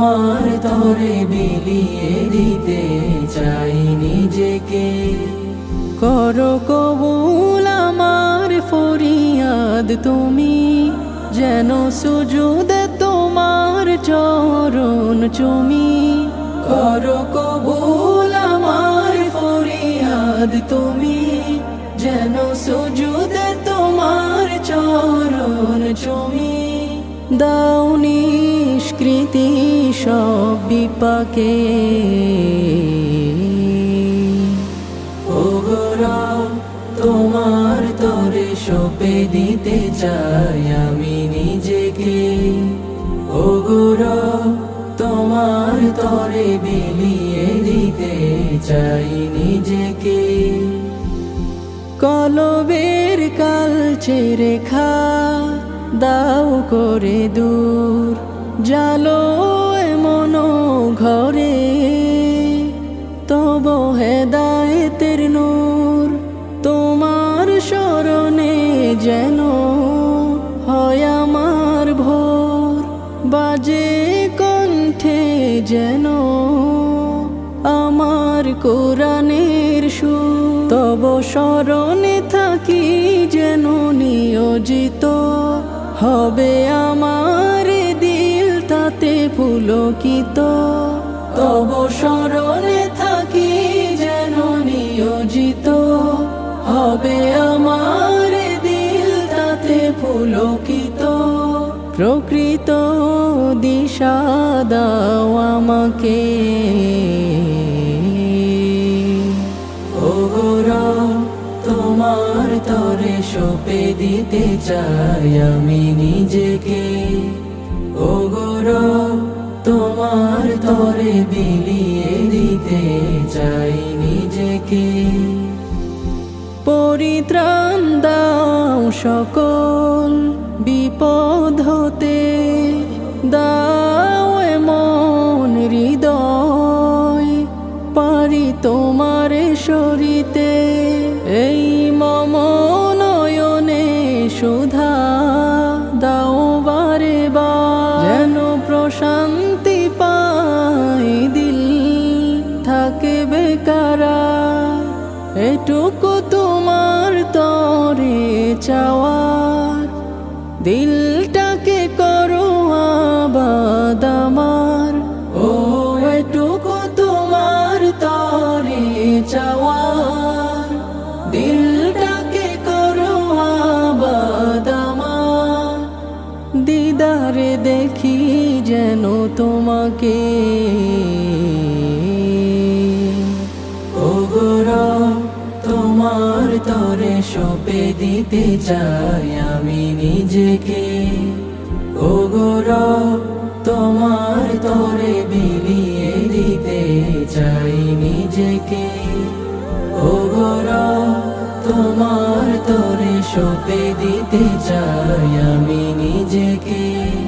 তোমার তরে বিলিয়ে দিতে চাই নিজেকে। করো কবুল আমার ফরিয়াদ তুমি, যেন সুজুদে তোমার চরণ চুমি। করো কবুল আমার ফরিয়াদ তুমি, যেন সুজুদে তোমার চরণ চুমি। নিষ্কৃতি সব বিপাকে। তোমার তরে সপে দিতে চাই আমি নিজেকে। ও গৌরব তোমার তরে বিলিয়ে দিতে চাই নিজেকে। কলবের কালচে রেখা দাও করে দূর, জালো যেন হয় আমার ভোর বাজে কণ্ঠে যেন আমার কোরআনের সুর। তব স্মরণে থাকি যেন নিয়োজিত হবে আমার দিল তাতে পুলকিত। তব স্মরণে থাকি যেন নিয়োজিত হবে আমার পুলকিত প্রকৃত দিশা দাও আমাকে। ও তোমার তরে সপে দিতে চাই আমি নিজেকে। ও গৌরব তোমার তরে বিলিয়ে দিতে চাই নিজেকে। পরিত্রাণ দাও সকল দাও এমন হৃদয়, পারি তোমার সরিতে এই মম নয়নে সুধা দাও বারে বা যেন প্রশান্তি পাই দিল, থাকে বেকারা। এটুকু তোমার তরে চাওয়ার দিলটাকে দেখি যেন তোমাকে। ও গৌরব তোমার তরে সপে দিতে চাই আমি নিজেকে। ও গৌরব তোমার তরে বিলিয়ে দিতে চাই নিজেকে। ও গৌরব তোমার তরে সপে দিতে চাই আমি নিজেকে।